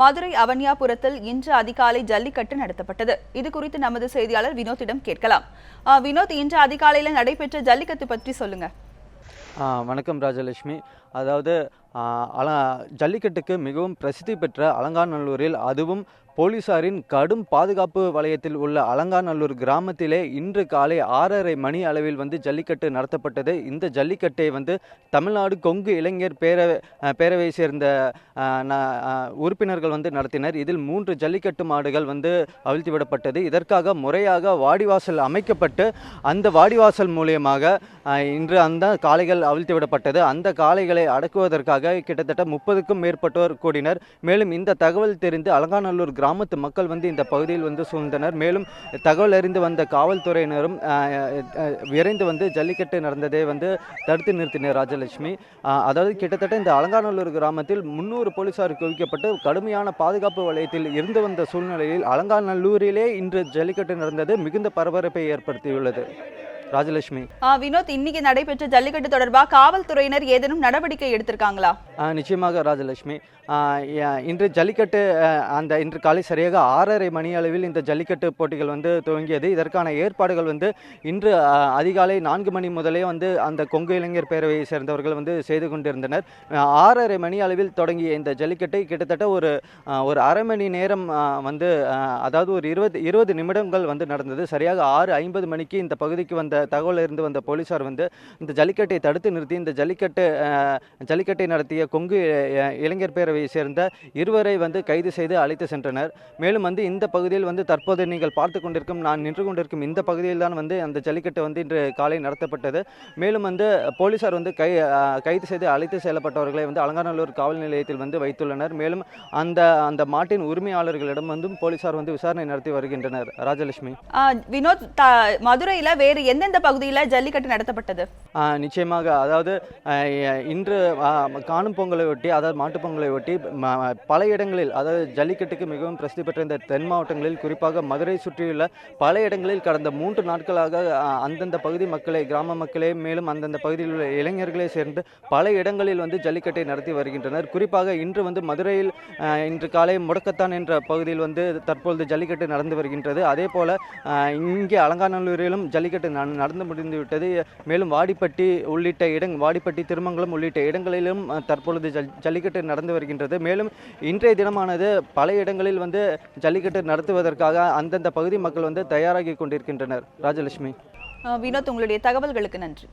மதுரை அவன்யாபுரத்தில் இன்று அதிகாலை ஜல்லிக்கட்டு நடத்தப்பட்டது. இது குறித்து நமது செய்தியாளர் வினோத்திடம் கேட்கலாம். வினோத் இன்று அதிகாலையில் நடைபெற்ற ஜல்லிக்கட்டு பற்றி சொல்லுங்க. வணக்கம் ராஜலட்சுமி. அதாவது அல ஜல்லிக்கட்டுக்கு மிகவும் பிரசித்தி பெற்ற அலங்காநல்லூரில் அதுவும் போலீசாரின் கடும் பாதுகாப்பு வலயத்தில் உள்ள அலங்காநல்லூர் கிராமத்திலே இன்று காலை ஆறரை மணி அளவில் வந்து ஜல்லிக்கட்டு நடத்தப்பட்டது. இந்த ஜல்லிக்கட்டை வந்து தமிழ்நாடு கொங்கு இளைஞர் பேரவை பேரவையை சேர்ந்த ந- உறுப்பினர்கள் வந்து நடத்தினர். இதில் மூன்று ஜல்லிக்கட்டு மாடுகள் வந்து அவிழ்த்து விடப்பட்டது. இதற்காக முறையாக வாடிவாசல் அமைக்கப்பட்டு அந்த வாடிவாசல் மூலியமாக இன்று அந்த காளைகள் அவிழ்த்து விடப்பட்டது. அந்த காளைகளை அடக்குவதற்காக கிட்டத்தட்ட முப்பதுக்கும் மேற்பட்டோர் கூடினர். மேலும் இந்த தகவல் தெரிந்து அலங்காநல்லூர் கிராம கிராமத்து மக்கள் வந்து இந்த பகுதியில் வந்து சூழ்ந்தனர். மேலும் தகவல் அறிந்து வந்த காவல்துறையினரும் விரைந்து வந்து ஜல்லிக்கட்டு நடந்ததை வந்து தடுத்து நிறுத்தினர் ராஜலட்சுமி. அதாவது கிட்டத்தட்ட இந்த அலங்காநல்லூர் கிராமத்தில் முன்னூறு போலீசார் குவிக்கப்பட்டு கடுமையான பாதுகாப்பு வலயத்தில் இருந்து வந்த சூழ்நிலையில் அலங்காநல்லூரிலே இன்று ஜல்லிக்கட்டு நடந்தது மிகுந்த பரபரப்பை ஏற்படுத்தியுள்ளது. ராஜலட்சுமி. வினோத் இன்னைக்கு நடைபெற்ற ஜல்லிக்கட்டு தொடர்பாக காவல்துறையினர் ஏதேனும் நடவடிக்கை எடுத்திருக்காங்களா? நிச்சயமாக ராஜலட்சுமி. இன்று ஜல்லிக்கட்டு அந்த இன்று காலை சரியாக ஆறரை மணி அளவில் இந்த ஜல்லிக்கட்டு போட்டிகள் வந்து துவங்கியது. இதற்கான ஏற்பாடுகள் வந்து இன்று அதிகாலை நான்கு மணி முதலே வந்து அந்த கொங்கு இளைஞர் பேரவையை சேர்ந்தவர்கள் வந்து செய்து கொண்டிருந்தனர். ஆறரை மணி அளவில் தொடங்கிய இந்த ஜல்லிக்கட்டை கிட்டத்தட்ட ஒரு ஒரு அரை மணி நேரம் வந்து அதாவது ஒரு இருபது இருபது நிமிடங்கள் வந்து நடந்தது. சரியாக ஆறு ஐம்பது மணிக்கு இந்த பகுதிக்கு வந்த தகவல் இருந்து வந்த போலீசார் வந்து இந்த ஜல்லிக்கட்டை தடுத்து நிறுத்தி இந்த ஜல்லிக்கட்டு ஜல்லிக்கட்டை நடத்திய கொங்கு இளைஞர் பேரவையை சேர்ந்த இருவரை வந்து கைது செய்து அழைத்து சென்றனர். மேலும் வந்து இந்த பகுதியில் வந்து தற்போது நீங்கள் பார்த்து கொண்டிருக்கும் நான் நின்று கொண்டிருக்கும் இந்த பகுதியில் தான் வந்து அந்த ஜல்லிக்கட்டு வந்து இன்று காலை நடத்தப்பட்டது. மேலும் வந்து போலீசார் வந்து கை கைது செய்து அழைத்து செல்லப்பட்டவர்களை வந்து அலங்காநல்லூர் காவல் நிலையத்தில் வந்து வைத்துள்ளனர். மேலும் அந்த அந்த மாட்டின் உரிமையாளர்களிடம் வந்து போலீசார் வந்து விசாரணை நடத்தி வருகின்றனர். ராஜலட்சுமி. வினோத் த- வேறு வேறு எந்தெந்த பகுதியில் ஜல்லிக்கட்டு நடத்தப்பட்டது? நிச்சயமாக. அதாவது இன்று காணும் பொங்கலை ஒட்டி அதாவது மாட்டுப் பொங்கலை ஒட்டி பல இடங்களில் அதாவது ஜல்லிக்கட்டுக்கு மிகவும் பிரசித்தி பெற்ற இந்த தென் மாவட்டங்களில் குறிப்பாக மதுரை சுற்றியுள்ள பல இடங்களில் கடந்த மூன்று நாட்களாக அந்தந்த பகுதி மக்களை கிராம மக்களே மேலும் அந்தந்த பகுதியில் உள்ள இளைஞர்களே சேர்ந்து பல இடங்களில் வந்து ஜல்லிக்கட்டை நடத்தி வருகின்றனர். குறிப்பாக இன்று வந்து மதுரையில் இன்று காலை முடக்கத்தான் என்ற பகுதியில் வந்து தற்பொழுது ஜல்லிக்கட்டு நடந்து வருகின்றது. அதே போல இங்கே அலங்காநல்லூரிலும் ஜல்லிக்கட்டு ந- நடந்து முடிந்து விட்டது மேலும் வாடிப்பட்டி உள்ளிட்ட இடங் வாடிப்பட்டி திருமங்கலம் உள்ளிட்ட இடங்களிலும் தற்பொழுது ஜல் ஜல்லிக்கட்டு நடந்து வருகின்றது. மேலும் இன்றைய தினமானது பல இடங்களில் வந்து ஜல்லிக்கட்டு நடத்துவதற்காக அந்தந்த பகுதி மக்கள் வந்து தயாராகி கொண்டிருக்கின்றனர். ராஜலட்சுமி. வினோத் உங்களுடைய தகவல்களுக்கு நன்றி.